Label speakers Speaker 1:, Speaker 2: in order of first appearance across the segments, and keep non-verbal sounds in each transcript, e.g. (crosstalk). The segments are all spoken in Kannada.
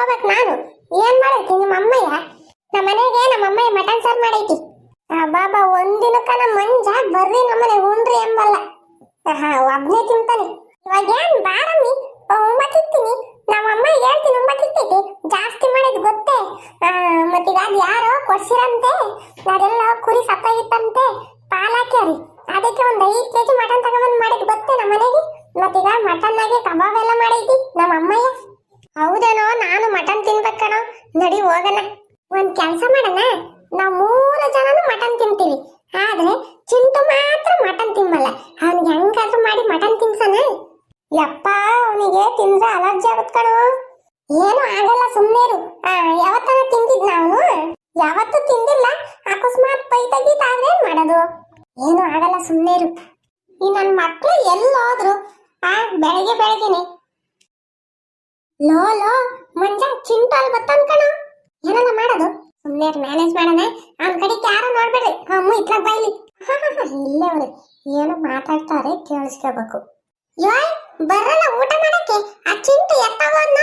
Speaker 1: ಹೋಗ್ಬೇಕು ನಾನು. ಏನ್ ಮಾಡೈತಿ ನಿಮ್ಮ ಅಮ್ಮಯ್ಯ? ನಮ್ಮ ಮನೆಗೆ ನಮ್ಮ ಅಮ್ಮಯ್ಯ ಮಟನ್ ಸಾರ್ ಮಾಡೈತಿ. ಬಾಬಾ, ಒಂದಿನಕ್ಕ ನಮ್ಮ ಮಂಜ ಬರ್ರಿ ನಮ್ಮನೆ ಉಂಡ್ರಿ ಎಂಬಲ್ಲ. ಹಾ ಒಬ್ನೇ ತಿಂತಾನೆ. ಇವಾಗ ಏನ್ ಬಾರಮ್ಮಿ? ಉಮ್ಮತ್ತಿರ್ತೀನಿ ನಮ್ಮ ಅಮ್ಮ ಹೇಳ್ತೀನಿ ಉಮ್ಮತ್ತಿರ್ತೈತಿ ಜಾಸ್ತಿ ಮಾಡಿದ್ ಗೊತ್ತೇ? ಮತ್ತೀಗ ಅದ್ ಯಾರೋ ಕೊಡ್ಸಿರಂತೆ. ಅದೆಲ್ಲ ಕುರಿ ಸತ್ತಾಗಿತ್ತಂತೆ. ಪಾಲಾಕ್ಯಾರಿ. ಅದಕ್ಕೆ ಒಂದ್ ಐದ್ ಕೆಜಿ ಮಟನ್ ತಗೊಂಡ್ ಮಾಡಿದ್ ಗೊತ್ತೇ ನಮ್ಮ ಮನೆಗೆ? ಮತ್ತೀಗ ಮಟನ್ ಆಗಿ ಕಬಾಬ್ ಎಲ್ಲ ಮಾಡೈತಿ ನಮ್ಮ ಅಮ್ಮಯ್ಯ? ಹೌದೇನೋ, ನಾನು ಮಟನ್ ತಿನ್ಬೇಕಣೋ ನಡಿ ಹೋಗಲ್ಲ ಒಂದ್ ಕೆಲ್ಸ ಮಾಡೋಣ. ನಾವ್ ಮೂರು ಜನನು ಮಟನ್ ತಿಂತೀವಿ. ಆದ್ರೆ, ಚಿಂಟು ಮಾತ್ರ ಮಟನ್ ತಿನ್ಬಲ್ಲ ಅವ್ನಿಗೆ ಹೆಂಗಾದ್ರೂ ಮಾಡಿ ಮಟನ್ ತಿನ್ಸನ ಯಪ್ಪ, ಅವನಿಗೆ ತಿಂದ್ರೆ ಅಲರ್ಜಿ ಆಗುತ್ತೆ ಕಣೋ. ಏನು ಆಗಲ್ಲ ಸುಮ್ಮನೆ ಯಾವತ್ತನ ತಿಂದಿದ್ ನಾವು ಯಾವತ್ತೂ ತಿಂದಿಲ್ಲ. ಅಕಸ್ಮಾತ್ ಪೈ ತೆಗೀತಾದ್ರೆ ಏನ್ ಮಾಡೋದು? ಏನು ಆಗಲ್ಲ ಸುಮ್ಮನೆ ಇರು. ಈ ನನ್ನ ಮಕ್ಕಳು ಎಲ್ಲೋದ್ರು. ಆ, ಬೆಳಗ್ಗೆ ಬೆಳಗ್ಗೆನೆ ಲೋ ಲೋ ಮಂಜ ಚಿಂಟಾಲ್ ಬತ್ತಾನ್ ಕಣ? ಏನಲ್ಲ ಮಾಡೋದು? ಸುಮ್ಮನೆ ಮ್ಯಾನೇಜ್ ಮಾಡೋಣ ಅವ್ನ ಕಡೆಗೆ ಯಾರು ನೋಡ್ಬೇಡ್ರಿ? ಅಮ್ಮ ಇತ್ಲಾಗ ಬೈಲಿ (laughs) ಇಲ್ಲೇ. ಅವ್ರೆ. ಏನು ಮಾತಾಡ್ತಾರೆ ಕೇಳಿಸ್ಕೋಬೇಕು. ಯೋಯ್, ಬರಲ್ಲ ಊಟ ಮಾಡಕ್ಕೆ. ಆ ಚಿಂಟು ಎತ್ತವನ್ನ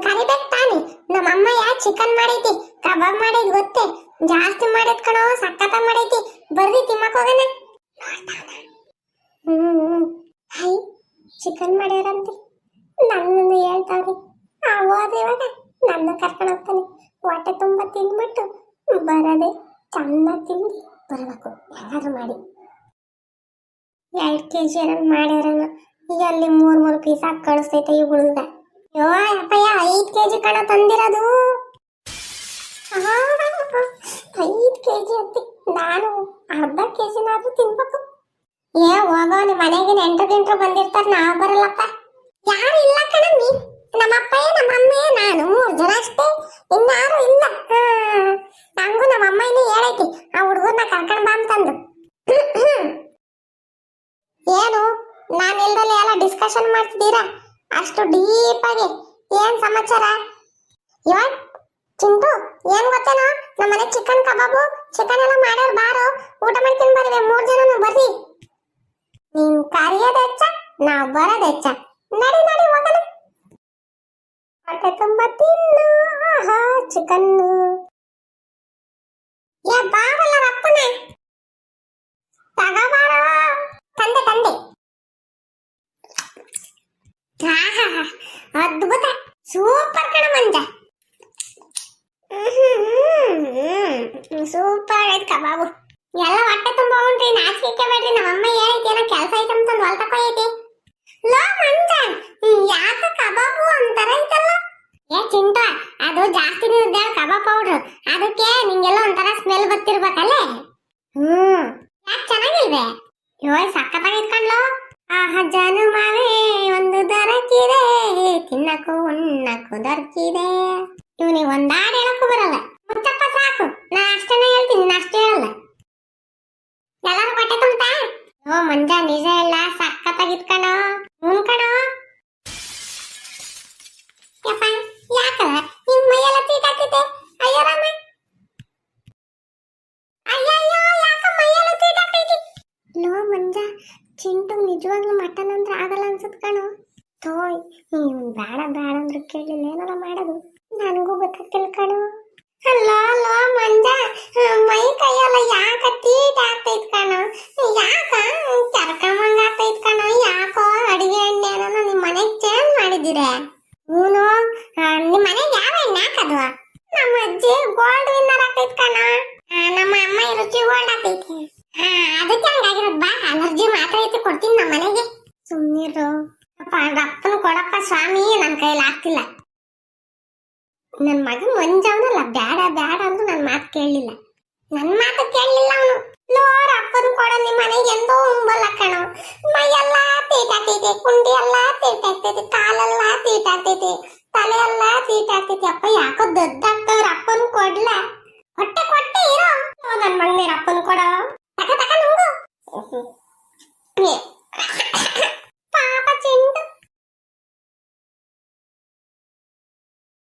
Speaker 1: ಕರಿಬೇಕು ತಾನೆ. ನಮ್ಮ ಅಮ್ಮ ಯಾ ಚಿಕನ್ ಮಾಡೈತಿ. ಕಬಾಬ್ ಮಾಡೈತಿ ಗೊತ್ತೇ. ಜಾಸ್ತಿ ಮಾಡೈತ್ ಕಣೋ ಸಕ್ಕತ್ತ ಮಾಡೈತಿ. ಬರ್ರಿ, ತಿಮ್ಮಕ್ ಹೋಗೋಣ. ಹ್ಮ್ ಹೈ ಚಿಕನ್ ಮಾಡ್ಯಾರಂತೆ. ನನ್ನನ್ನು ಹೇಳ್ತಾವ್ರಿ. ಹೋದ ಇವಾಗ ನನ್ನ ಕರ್ಕೊಂಡು ಹೋಗ್ತಾನೆ. ಹೊಟ್ಟೆ ತುಂಬ ತಿಂದ್ಬಿಟ್ಟು ಬರದೆ ಚೆನ್ನಾಗಿ ತಿಂದು ಬರಬೇಕು. ಯಾರು ಮಾಡಿ. ಎರಡು ಕೆ ಜಿ ಮಾಡ್ಯಾರನ. ಈಗ ಅಲ್ಲಿ ಮೂರು ಮೂರು ಪೀಸ್ ಹಾಕಿ ಕಳಿಸ್ತೈತೆ ಹುಡುಗ. ಯೋ ಅಪ್ಪಯ್ಯ, ಐದು ಕೆ ಜಿ ಕಣ ತಂದಿರೋದು. ಐದು ಕೆ ಜಿ ಅಂತಿ. ನಾನು ಅರ್ಧ ಕೆ ಜಿನಾದ್ರೂ ತಿನ್ಬೇಕು. ಏ ಹೋಗೋ ನಿಮ್ಮ ಮನೆಗೆ ನೆಂಟ್ರು ಗಿಂಟ್ರು ಬಂದಿರ್ತಾರ, ನಾವು ಬರಲ್ಲಪ್ಪ. ಯಾರು ಇಲ್ಲ ಕಣಮ್ಮಿ. ನಮ್ಮ ಅಪ್ಪಯ್ಯ ನಮ್ಮ ನಾನು ಮೂರು ಜನ ಅಷ್ಟೇ. ಇನ್ಯಾರು ಇಲ್ಲ. ನಂಗೂ ನಮ್ಮ ಅಮ್ಮಯ್ಯನೇ ಹೇಳೈತಿ. ಆ ಹುಡುಗನ ಕರ್ಕೊಂಡ್ ಬಾ ಅಂತಂದು. ಏನು? ನಾನು ಇಲ್ದಲ್ಲಿ ಎಲ್ಲ ಡಿಸ್ಕಷನ್ ಮಾಡ್ತಿದ್ದೀರಾ? ಅಷ್ಟು ಡೀಪ್ ಆಗಿ. ಏನ್ ಸಮಾಚಾರ? ಇವಾಗ ಚಿಂಟು, ಏನ್ ಗೊತ್ತೇನೋ? ನಮ್ಮ ಚಿಕನ್ ಕಬಾಬು ಚಿಕನ್ ಎಲ್ಲ ಮಾಡ್ಯಾರ ಬಾರು. ಊಟ ಮಾಡ್ತೀನಿ ಬರ್ರಿ ಮೂರ್ ಜನನು ಬರ್ರಿ. ನೀನ್ ಕರಿಯೋದ್ ಹೆಚ್ಚ, ನಾವ್ ಬರೋದ್ ಹೆಚ್ಚ. ನಡಿ ನಡಿ ಹೋಗೋಣ ಹೊಟ್ಟೆ ತುಂಬ ತಿನ್ನು ಆಹಾ ಚಿಕನ್ ಏ ಬಾರಲ್ಲ ರಪ್ಪನ ತಗೋಬಾರ ತಂದೆ ತಂದೆ ಆಹಾ ಅದ್ಭುತ ಸೂಪರ್ ಕಣ ಮಂಜ ಸೂಪರ್ ಆಯ್ತು ಕಬಾಬು ಎಲ್ಲ ಹೊಟ್ಟೆ ತುಂಬ ಉಂಟ್ರಿ ನಾಚಿಕೆ ಬೇಡ್ರಿ ನಮ್ಮ ಅಮ್ಮ ಏನೈತಿ ಏನೋ ಕೆಲಸ ಐತೆ ಅಂತಂದು ಹೊಲ್ ತಕೊಯ್ತಿ ಲೋ ಮಂಜ ಯಾಕ ಕಬಾಬು ಅಂತಾರ ಚಿಂಟ, ಅದು ಜಾಸ್ತಿ ನೀರ್ದ ಕಬಾಬ್ ಪೌಡರ್. ಅದಕ್ಕೆ ನಿಂಗೆಲ್ಲ ಒಂಥರ ಸ್ಮೆಲ್ ಬರ್ತಿರ್ಬೇಕಲ್ಲೇ ಹ್ಮ್, ಯಾಕೆ ಚೆನ್ನಾಗಿಲ್ವೇ? ಯೋ ಸಕ್ಕತ್ತಾಗಿ ಇಟ್ಕೊಂಡ್ಲು ಆಹ ಜನುಮವೇ ಒಂದು ದೊರಕಿದೆ. ತಿನ್ನಕ್ಕೂ ಉಣ್ಣಕ್ಕೂ ದೊರಕಿದೆ. ಬರಲ್ಲ. ಮುಚ್ಚಪ್ಪ, ಸಾಕು. ನಾ ಅಷ್ಟನ್ನ ಹೇಳ್ತೀನಿ ಅಷ್ಟೇ ಹೇಳಲ್ಲ. ಎಲ್ಲರೂ ಮಂಜ, ನಿಜ ಇಲ್ಲ ಸಕ್ಕತ್ತಾಗಿ ಇಟ್ಕಣೋ ತೋಯ್ ನೀನು ಬೇಡ ಬೇಡ ಅಂದ್ರೆ ಕೇಳಿಲ್ಲ, ಏನಾರ ಮಾಡೋದು? ನನಗೂ ಗೊತ್ತಾಗ್ತಿಲ್ಲ ಕಣು. ಅಲ್ಲ ಅಲ್ಲ, ಮಂಜ ಮೈ ಕೈಯೆಲ್ಲ ಯಾಕ ತೀಟ ಆಗ್ತೈತ್ ಕಣ? ಯಾಕ? ಕರ್ಕಂಬಂಗ ಆಗ್ತೈತ್ ಕಣ? ಯಾಕೋ ಅಡಿಗೆ ಎಣ್ಣೆ ನಿಮ್ಮ ಮನೆಗ್ ಚೇಂಜ್ ಮಾಡಿದಿರ ನೀನು ನಿಮ್ಮ ಮನೆಗೆ ಯಾವ ಎಣ್ಣೆ ಹಾಕದು? ನಮ್ಮ ಅಜ್ಜಿ ಗೋಲ್ಡ್ ವಿನ್ನರ್ ಆಗ್ತೈತ್ ಕಣ. ನಮ್ಮ ಅಮ್ಮ ರುಚಿ ಗೋಲ್ಡ್ ಆಗ್ತೈತಿ ಅದಕ್ಕೆ ಹಂಗಾಗಿರೋದ್ ಬಾ, ಅಲರ್ಜಿ ಮಾತ್ರ ಐತಿ, ಕೊಡ್ತೀನಿ ನಮ್ಮ ಮನೆಗೆ. ಸುಮ್ಮನಿರು ರಪ್ಪನ ಕೊಡಪ್ಪ ಸ್ವಾಮಿ ನನ್ನ ಕೈಯಲ್ಲಿ ಆಗ್ತಿಲ್ಲ ನನ್ನ ಮಗ ಮಂಜವನಲ್ಲ ಬ್ಯಾಡ ಬ್ಯಾಡ ಅಂದ್ರು ನನ್ನ ಮಾತು ಕೇಳಲಿಲ್ಲ ನನ್ನ ಮಾತು ಕೇಳಲಿಲ್ಲ ಅವನು ಲೋರ್ ಅಪ್ಪನ ಕೊಡ ನಿಮ್ಮ ಮನೆಗೆ ಎಂದೋ ಉಂಬಲ್ಲ ಕಣೋ ಮೈಯೆಲ್ಲ ತೀಟಾಗ್ತೈತೆ ಕುಂಡಿ ಎಲ್ಲ ತೀಟಾಗ್ತೈತೆ ಕಾಲೆಲ್ಲ ತೀಟಾಗ್ತೈತೆ ತಲೆ ಎಲ್ಲ ತೀಟಾಗ್ತೈತೆ ಅಪ್ಪ ಯಾಕೋ ದೊಡ್ಡಾಗ್ತವ್ರ ಅಪ್ಪನ